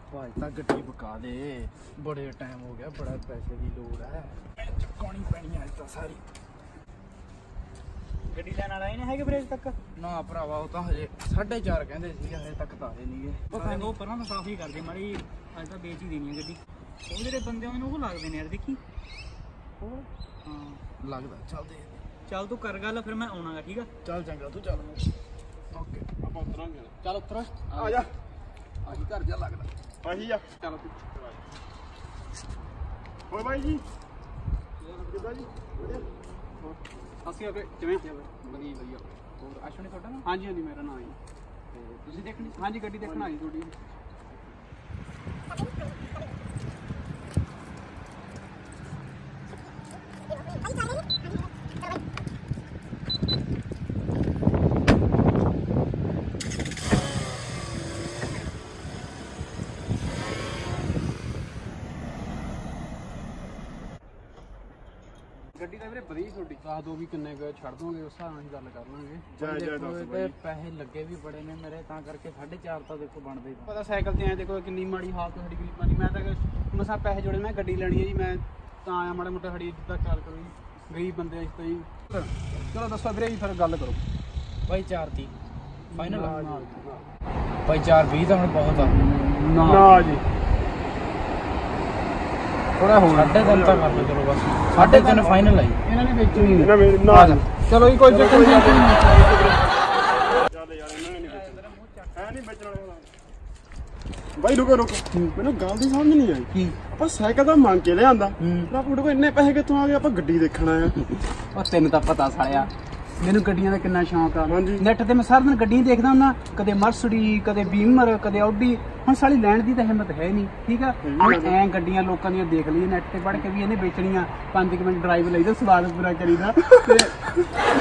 ਭਾਈ ਤਾਂ ਗੱਡੀ ਬਕਾ ਦੇ। ਬੜੇ ਟਾਈਮ ਹੋ ਗਿਆ ਬੜਾ ਪੈਸੇ ਦੀ ਲੋੜ ਹੈ। ਚੁਕਾਉਣੀ ਪੈਣੀ ਅੱਜ ਤਾਂ ਸਾਰੀ। ਗੱਡੀ ਲੈਣ ਵਾਲਾ ਹੀ ਨਹੀਂ ਹੈਗੇ ਬ੍ਰੇਕ ਤੱਕ। ਨਾ ਭਰਾਵਾ ਉਹ ਤਾਂ ਹਜੇ 4.5 ਕਹਿੰਦੇ ਸੀ ਹਜੇ ਤੱਕ ਤਾਂ ਆਏ ਨਹੀਂਗੇ ਉਹ ਉਹ ਪਰਾਂ ਤਾਂ ਸਾਫ਼ ਹੀ ਕਰਦੇ ਮਾੜੀ ਅੱਜ ਤਾਂ ਵੇਚ ਹੀ ਦੇਣੀ ਹੈ ਗੱਡੀ। ਉਹ ਜਿਹੜੇ ਬੰਦੇ ਨੇ ਉਹ ਲੱਗਦੇ ਨੇ ਯਾਰ ਦੇਖੀ? ਹਾਂ ਲੱਗਦਾ ਚੱਲਦੇ ਚੱਲ ਤੂੰ ਕਰ ਗੱਲ ਫਿਰ ਮੈਂ ਆਉਣਾਗਾ ਠੀਕ ਆ? ਚੱਲ ਚੰਗਾ ਤੂੰ ਚੱਲ। ਓਕੇ। ਆਪਾਂ ਉਤਰਾਂਗੇ। ਚੱਲ ਉਤਰ। ਆ ਜਾ। ਆਹੀ ਘਰ ਜਾ ਲੱਗਦਾ। ਆਹੀ ਆ। ਚੱਲ ਤੂੰ ਓਏ ਬਾਈ ਜੀ? ਕਿੱਦਾਂ ਜੀ? ਵਧੀਆ। ਅਸੀਂ ਅਗੇ ਕਿਵੇਂ? ਵਧੀਆ ਵਧੀਆ। ਹੋਰ ਅਸ਼ਵਨੀ ਤੁਹਾਡਾ ਨਾ ਹਾਂਜੀ ਹਾਂਜੀ ਮੇਰਾ ਨਾਮ ਹੈ ਤੇ ਤੁਸੀਂ ਦੇਖਣੀ? ਹਾਂਜੀ ਗੱਡੀ ਦੇਖਣ ਆਈ ਤੁਹਾਡੀ। ਗੱਡੀ ਤਾਂ ਵੀਰੇ ਵਧੀਆ ਤੁਹਾਡੀ। ਦੱਸ ਦੋ ਵੀ ਕਿੰਨੇ ਕੁ ਛੱਡ ਦੋਗੇ ਉਸ ਹਿਸਾਬ ਨਾਲ ਅਸੀਂ ਗੱਲ ਕਰ ਲਾਂਗੇ। ਜੈ ਜੈ ਦੱਸ ਪੈਸੇ ਲੱਗੇ ਵੀ ਬੜੇ ਨੇ ਮੇਰੇ ਤਾਂ ਕਰਕੇ 4.5 ਤਾਂ ਦੇਖੋ ਬਣਦੇ ਪਤਾ ਸਾਈਕਲ ਤੇ ਆਏ ਦੇਖੋ ਕਿੰਨੀ ਮਾੜੀ ਹਾਲਤ ਸਾਡੀ ਗਰੀਬਾਂ ਦੀ ਮੈਂ ਤਾਂ ਮਸਾ ਪੈਸੇ ਜੋੜੇ ਮੈਂ ਗੱਡੀ ਲੈਣੀ ਹੈ ਜੀ ਮੈਂ ਤਾਂ ਆਇਆ ਮਾੜਾ ਮੋਟਾ ਸਾਡੀ ਇੱਜ਼ਤ ਦਾ ਖਿਆਲ ਕਰੋ ਜੀ। ਗਰੀਬ ਬੰਦੇ ਅਸੀਂ ਤਾਂ ਜੀ। ਚਲੋ ਦੱਸੋ ਵੀਰੇ ਜੀ ਫਿਰ ਗੱਲ ਕਰੋ। ਭਾਈ 430 ਫਾਈਨਲ ਭਾਈ 420 ਤਾਂ ਹੁਣ ਬਹੁਤ ਆ। ਨਾ ਜੀ। ਥੋੜਾ ਹੋਰ। ਸਾਢੇ ਤਿੰਨ ਤਾਂ ਕਰ ਲਓ ਚਲੋ ਬਸ। ਸਾਢੇ ਤਿੰਨ ਫਾਈਨਲ ਆਈ ਇਹਨਾਂ ਨੇ ਵੇਚਣੀ ਨਹੀਂ। ਨਾ ਮੇਰੇ ਆ ਨਾਲ ਜਾ। ਚਲੋ ਜੀ ਕੋਈ ਚੱਕਰ ਨਹੀਂ। ਚੱਲ ਯਾਰ ਇਹਨਾਂ ਨੇ ਨਹੀਂ ਵੇਚਣਾ। ਹੈ ਨਹੀਂ ਵੇਚਣ ਬਾਈ ਰੁਕੋ ਰੁਕੋ। ਮੈਨੂੰ ਗੱਲ ਦੀ ਸਮਝ ਨਹੀਂ ਆਈ। ਕੀ? ਆਪਾਂ ਸਾਈਕਲ ਤਾਂ ਮੰਗ ਕੇ ਲਿਆਂਦਾ। ਪਰ ਆਪਣੇ ਕੋਲ ਇੰਨੇ ਪੈਸੇ ਕਿੱਥੋਂ ਆ ਗਏ? ਆਪਾਂ ਗੱਡੀ ਦੇਖਣ ਆ। ਉਹ ਤੈਨੂੰ ਤਾਂ ਪਤਾ ਸਾਲਿਆ ਮੈਨੂੰ ਗੱਡੀਆਂ ਦਾ ਕਿੰਨਾ ਸ਼ੌਂਕ ਆ। ਨੈਟ ਤੇ ਮੈਂ ਸਾਰਾ ਦਿਨ ਗੱਡੀਆਂ ਦੇਖਦਾ ਹੁੰਦਾ ਕਦੇ ਮਰਸਡੀ ਕਦੇ ਬੀਮਰ ਕਦੇ ਆਡੀ ਹੁਣ ਸਾਲੀ ਲੈਣ ਦੀ ਤਾਂ ਹਿੰਮਤ ਹੈ ਨਹੀਂ ਠੀਕ ਆ? ਹੁਣ ਐ ਗੱਡੀਆਂ ਲੋਕਾਂ ਦੀਆਂ ਦੇਖ ਲਈਏ ਨੈਟ ਤੇ ਪੜ ਕੇ ਵੀ ਇਹਨੇ ਵੇਚਣੀਆਂ 5 ਮਿੰਟ ਡਰਾਈਵ ਲਈਦਾ ਸਵਾਦ ਪੂਰਾ ਕਰੀਦਾ। ਤੇ